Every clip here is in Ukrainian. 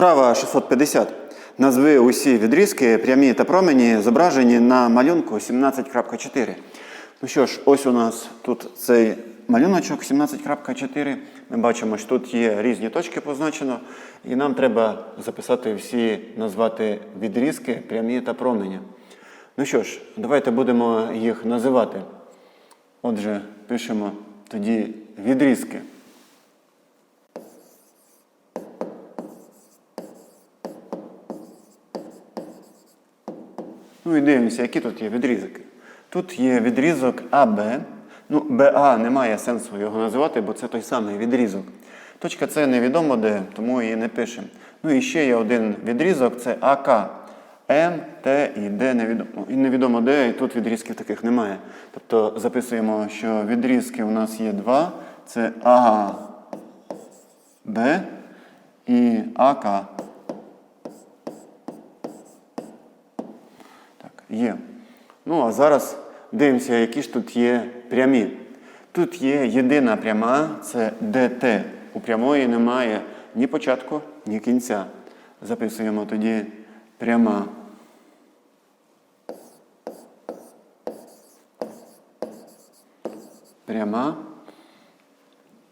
Вправа 650. Назви усі відрізки, прямі та промені, зображені на малюнку 17.4. Ну що ж, ось у нас тут цей малюночок 17.4. Ми бачимо, що тут є різні точки позначено, і нам треба записати всі, назвати відрізки, прямі та промені. Ну що ж, давайте будемо їх називати. Отже, пишемо тоді відрізки. Ну і дивимося, які тут є відрізки. Тут є відрізок АБ. Ну, БА немає сенсу його називати, бо це той самий відрізок. Точка С невідомо де, тому її не пишемо. Ну і ще є один відрізок це АК. М, Т і Д невідомо. І невідомо де, і тут відрізків таких немає. Тобто записуємо, що відрізки у нас є два. Це АГ, Б і АК. Є. Ну, а зараз дивимося, які ж тут є прямі. Тут є єдина пряма, це ДТ. У прямої немає ні початку, ні кінця. Записуємо тоді пряма. Пряма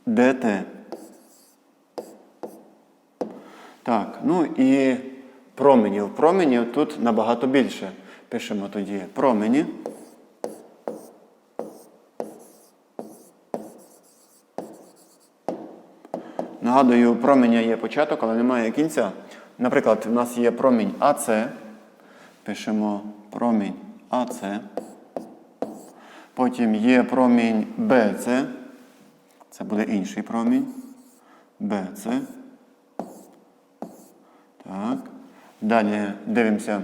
ДТ. Так, ну і променів. Променів тут набагато більше. Пишемо тоді промені. Нагадую, у променя є початок, але немає кінця. Наприклад, у нас є промінь АЦ. Пишемо промінь АЦ. Потім є промінь БЦ. Це буде інший промінь. БЦ. Так. Далі дивимося.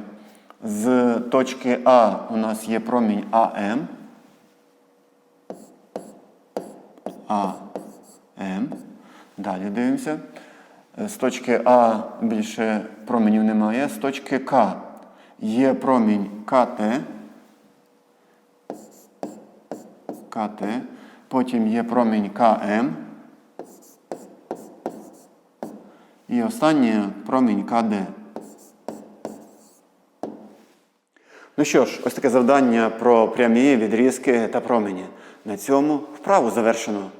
З точки А у нас є промінь АМ. АМ. Далі дивимося. З точки А більше променів немає. З точки К є промінь КТ. КТ. Потім є промінь КМ. І останнє промінь КД. Ну що ж, ось таке завдання про прямі відрізки та промені. На цьому вправу завершено.